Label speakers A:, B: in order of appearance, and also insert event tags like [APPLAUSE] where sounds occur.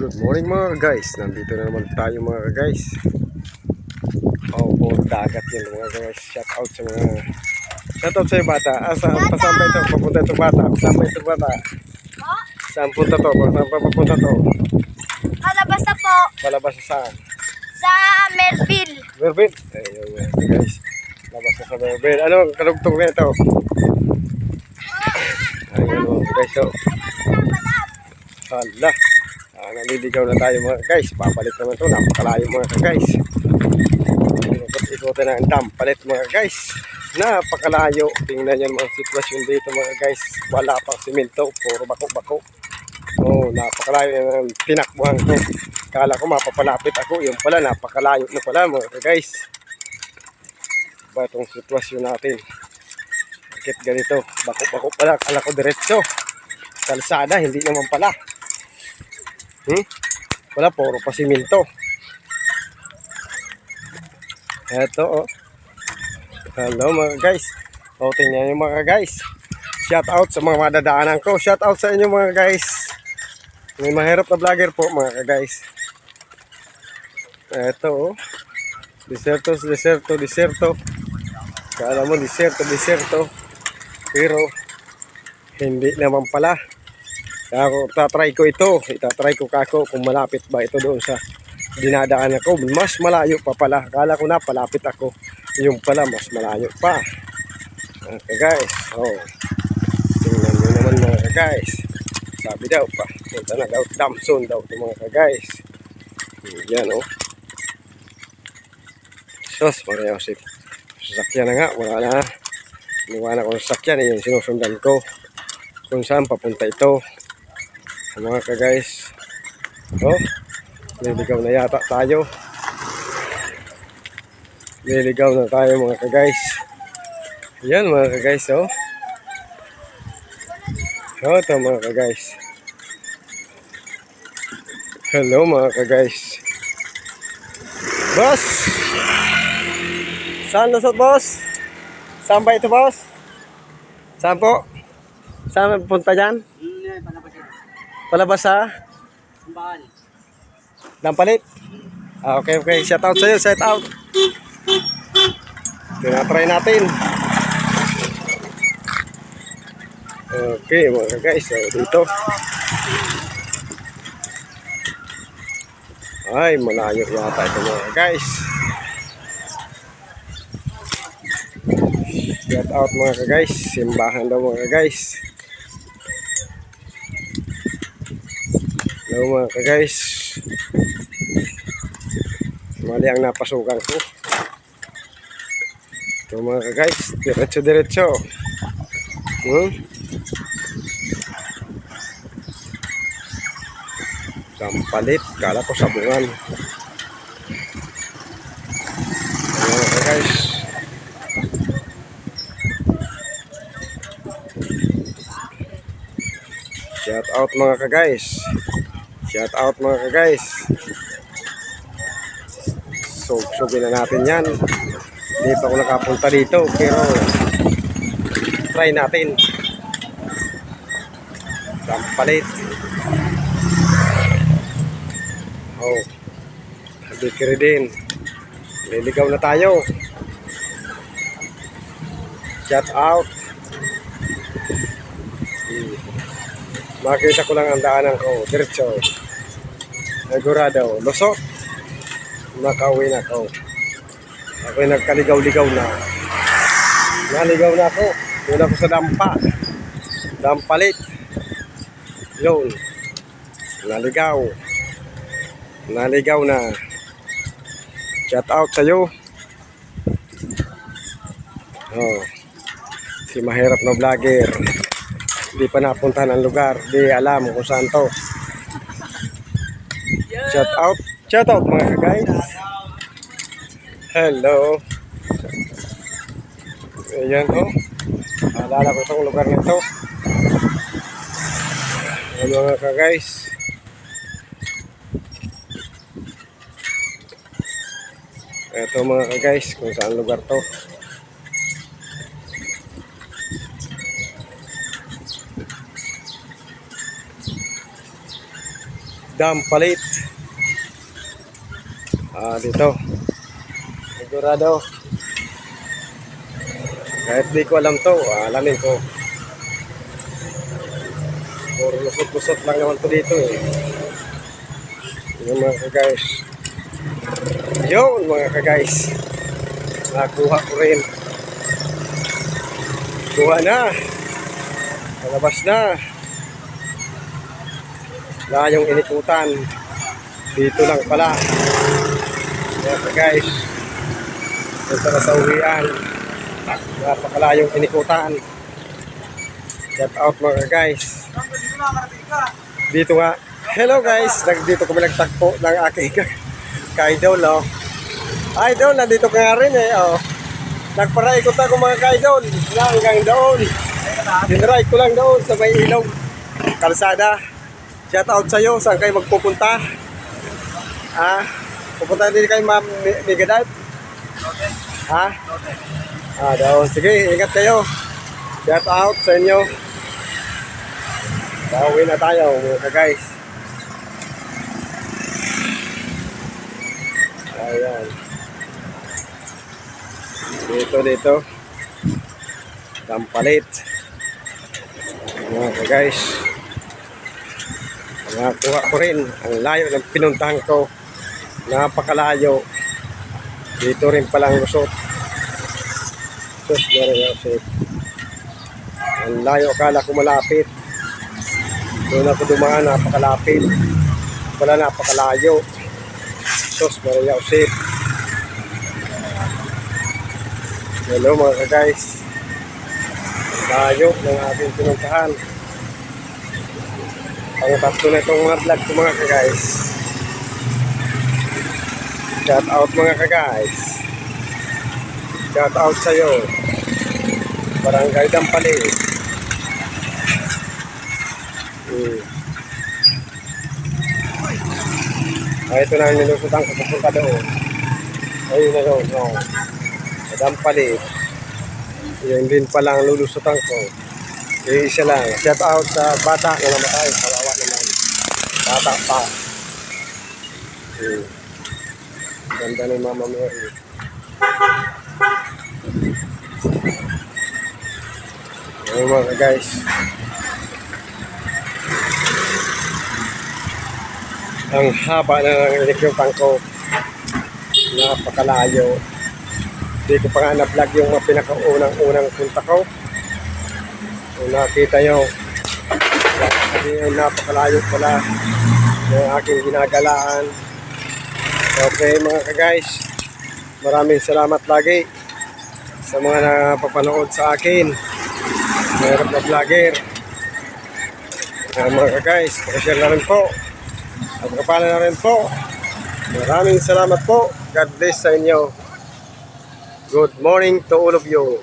A: Good morning mga guys. Nandito na naman tayo mga guys. Oh, puro dagat yun mga guys. Shout out sa mga Shout out sa iyo bata. Ah, saan pasaan ba ito? Papunta ito bata. Saan ba ito bata? Saan punta to? Saan pa papunta to?
B: Kalabas na po
A: Palabas sa saan?
B: sa Melville.
A: Mervin. Ayun mga guys. Labas na sa Mervin. Ano ang karugtong na ito? Ayun mga guys. Oh. Hala. Naliligaw na tayo mga guys. Papalit naman to. Napakalayo mga guys. Ikot-ikotin na ang dam. Palit mga guys. Napakalayo. Tingnan nyo mga sitwasyon dito mga guys. Wala pang simento. Puro bako-bako. Oh, napakalayo na tinakbuhan ko. Kala ko mapapalapit ako. Yung pala, napakalayo na pala mga guys. Ba itong sitwasyon natin? Bakit ganito? Bako-bako pala. Kala ko diretso. Kalsada, hindi naman pala. Hmm? Wala, puro pa siminto. Eto, oh. Hello mga guys. O, tingnan nyo mga guys. Shout out sa mga madadaanan ko. Shout out sa inyo mga guys. May mahirap na vlogger po mga guys. Eto, oh. Deserto, deserto, deserto. Kala mo, deserto, deserto. Pero, hindi naman pala. Kaya ako, tatry ko ito. Itatry ko kako kung malapit ba ito doon sa dinadaan ako. Mas malayo pa pala. Kala ko na palapit ako. Yung pala, mas malayo pa. Okay guys. Oh. Tingnan nyo naman mga guys. Sabi daw pa. Punta na daw. Damson daw ito mga guys. Yan oh. Sus, pareho si sasakyan na nga. Wala na. Iniwanan ko ng sasakyan. Yung sinusundan ko. Kung saan papunta ito. Mga ka-guys. Oh, liligaw na yata tayo. Liligaw na tayo mga ka-guys. Yan mga ka-guys, oh. Oh, ito mga ka-guys. Hello mga ka-guys. Boss! Saan lusot, boss? Saan ba ito, boss? Saan po? Saan punta dyan? Palabas sa Dampalit? Ah, okay, okay. Shout out sa'yo. Shout out. Tinatry natin. Okay, mga guys. So, dito. Ay, malayo yata ito mga guys. Shout out mga guys. Simbahan daw mga guys. Hello mga ka-guys. Mali ang napasukan ko. Ito mga ka-guys. Diretso-diretso. Hmm? Sampalit. Kala ko sabungan. Ayan mga ka-guys. Shout out mga ka-guys. Shout out mga ka-guys. So, sugin na natin yan. Hindi pa ako nakapunta dito, pero try natin. Sampalit. Oh, bikiri din. Liligaw na tayo. Shout out. Makita ko lang ang daanan ko. Diretso. Negurado. Lusot. Nakauwi na ako. Ako'y nagkaligaw-ligaw na. Naligaw na ako. Doon ako sa dampa. Dampalit. Yun. Naligaw. Naligaw na. Shout out sa'yo. Oh. Si mahirap na vlogger. Di pa napuntahan ang lugar. Di alam kung saan to. Shout out. Shout out mga guys. Hello. Ayan oh. Alala ko itong lugar na ito. Ayan mga ka-guys. Ito mga ka-guys kung saan lugar to. Dampalit. Ah, dito. Sigurado. Kahit di ko alam to, alamin ko. Puro lusot-lusot lang naman to dito eh. Yung mga ka-guys. Yun mga ka-guys. Nakuha ko rin. Kuha na. Palabas na. Wala yung inikutan. Dito lang pala. Mga ka-guys. Punta na sa uwian. Napakalayong inikutan. Shout out mga guys. Dito nga. Hello guys. Nandito kami nagtagpo ng aking [LAUGHS] ka-idol. Oh. Idol, nandito ka nga rin eh. Oh. Nagparaikot ako mga ka-idol. Hanggang doon. Dinride ko lang doon sa may ilog. Kalsada. Shout out sa'yo. Saan kayo magpupunta? Ah, pupunta din kayo ma'am Mega Dive? Ha? Ah, daw. Sige, ingat kayo. Shout out sa inyo. Pauwi na tayo, mga guys. Ayan. Dito, dito. Tampalit. Mga guys. Nakakuha ko rin ang layo ng pinuntahan ko. Napakalayo. Dito rin palang lusot. Sus, meron yung. Ang layo, akala ko malapit. Doon ako dumaan, napakalapit. Wala napakalayo. Sus, meron yung. Hello mga ka-guys. Layo ng ating pinuntahan. Ang tatlo na itong mga vlog ko mga ka-guys. Shout out mga ka-guys. Shout out sa'yo. Barangay Dampali. Hmm. Ah, ito na ang nilusutan ko pupunta doon. Ayun na doon. No. Sa Dampali. Yun din pala ang lulusutan ko. Yung isa lang. Shout out sa bata na namatay. Bata pa. Hmm. Ganda ni Mama Mary. Ayun mga guys. Ang haba na ng electric ko. Napakalayo. Hindi ko pa nga na-vlog yung pinakaunang-unang punta ko. Kung nakita nyo, kasi yung napakalayo pala yung aking ginagalaan. Okay mga ka-guys, maraming salamat lagi sa mga napapanood sa akin. Mayroon na vlogger. Uh, mga ka-guys, pakishare na rin po. At kapala na rin po. Maraming salamat po. God bless sa inyo. Good morning to all of you.